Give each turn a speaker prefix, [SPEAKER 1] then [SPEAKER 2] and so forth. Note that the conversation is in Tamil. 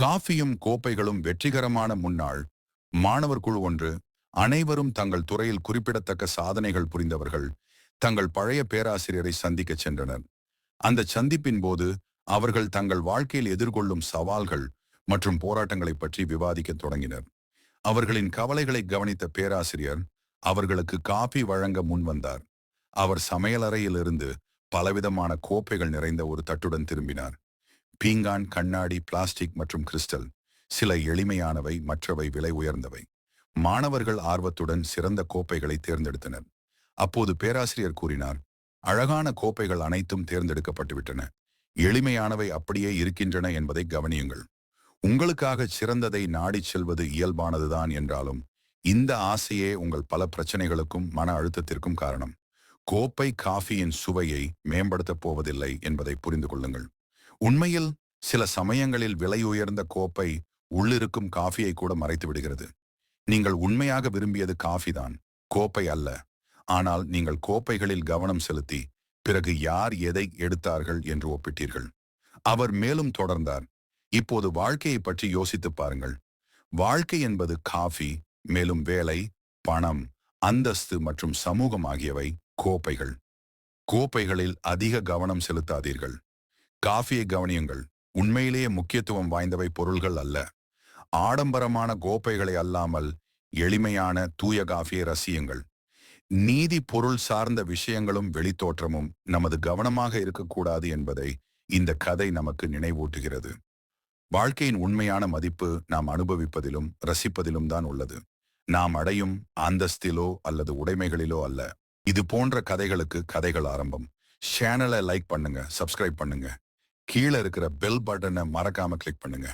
[SPEAKER 1] காஃபியும் கோப்பைகளும் வெற்றிகரமான முன்னாள் மாணவர் குழு ஒன்று. அனைவரும் தங்கள் துறையில் குறிப்பிடத்தக்க சாதனைகள் புரிந்தவர்கள். தங்கள் பழைய பேராசிரியரை சந்திக்கச் சென்றனர். அந்த சந்திப்பின் போது அவர்கள் தங்கள் வாழ்க்கையில் எதிர்கொள்ளும் சவால்கள் மற்றும் போராட்டங்களைப் பற்றி விவாதிக்கத் தொடங்கினர். அவர்களின் கவலைகளை கவனித்த பேராசிரியர் அவர்களுக்கு காபி வழங்க முன்வந்தார் அவர் சமையலறையிலிருந்து பலவிதமான கோப்பைகள் நிறைந்த ஒரு தட்டுடன் திரும்பினார். பீங்கான் கண்ணாடி பிளாஸ்டிக் மற்றும் கிறிஸ்டல். சில எளிமையானவை மற்றவை விலை உயர்ந்தவை. மாணவர்கள் ஆர்வத்துடன் சிறந்த கோப்பைகளை தேர்ந்தெடுத்தனர். அப்போது பேராசிரியர் கூறினார் அழகான கோப்பைகள் அனைத்தும் தேர்ந்தெடுக்கப்பட்டுவிட்டன. எளிமையானவை அப்படியே இருக்கின்றன என்பதை கவனியுங்கள். உங்களுக்காக சிறந்ததை நாடிச் செல்வது இயல்பானதுதான் என்றாலும் இந்த ஆசையே உங்கள் பல பிரச்சனைகளுக்கும் மன அழுத்தத்திற்கும் காரணம். கோப்பை காஃபியின் சுவையை மேம்படுத்தப் போவதில்லை என்பதை புரிந்து கொள்ளுங்கள். உண்மையில் சில சமயங்களில் விலை உயர்ந்த கோப்பை உள்ளிருக்கும் காஃபியை கூட மறைத்து விடுகிறது. நீங்கள் உண்மையாக விரும்பியது காஃபி தான். கோப்பை அல்ல. ஆனால் நீங்கள் கோப்பைகளில் கவனம் செலுத்தி பிறகு யார் எதை எடுத்தார்கள் என்று ஒப்பிட்டீர்கள். அவர் மேலும் தொடர்ந்தார். இப்போது வாழ்க்கையை பற்றி யோசித்துப் பாருங்கள். வாழ்க்கை என்பது காஃபி மேலும் வேலை பணம் அந்தஸ்து மற்றும் சமூகம் ஆகியவை கோப்பைகள். கோப்பைகளில் அதிக கவனம் செலுத்தாதீர்கள். காஃபியை கவனியுங்கள். உண்மையிலேயே முக்கியத்துவம் வாய்ந்தவை பொருள்கள் அல்ல. ஆடம்பரமான கோப்பைகளை அல்லாமல் எளிமையான தூய காஃபியை ரசியுங்கள். நீதி பொருள் சார்ந்த விஷயங்களும் வெளித்தோற்றமும் நமது கவனமாக இருக்கக்கூடாது என்பதை இந்த கதை நமக்கு நினைவூட்டுகிறது. வாழ்க்கையின் உண்மையான மதிப்பு நாம் அனுபவிப்பதிலும் ரசிப்பதிலும் தான் உள்ளது. நாம் அடையும் அந்தஸ்திலோ அல்லது உடைமைகளிலோ அல்ல. இது போன்ற கதைகளுக்கு கதைகள் ஆரம்பம். சேனலை லைக் பண்ணுங்க சப்ஸ்கிரைப் பண்ணுங்க. கீழே இருக்கிற பெல் பட்டனை மறக்காம கிளிக் பண்ணுங்க.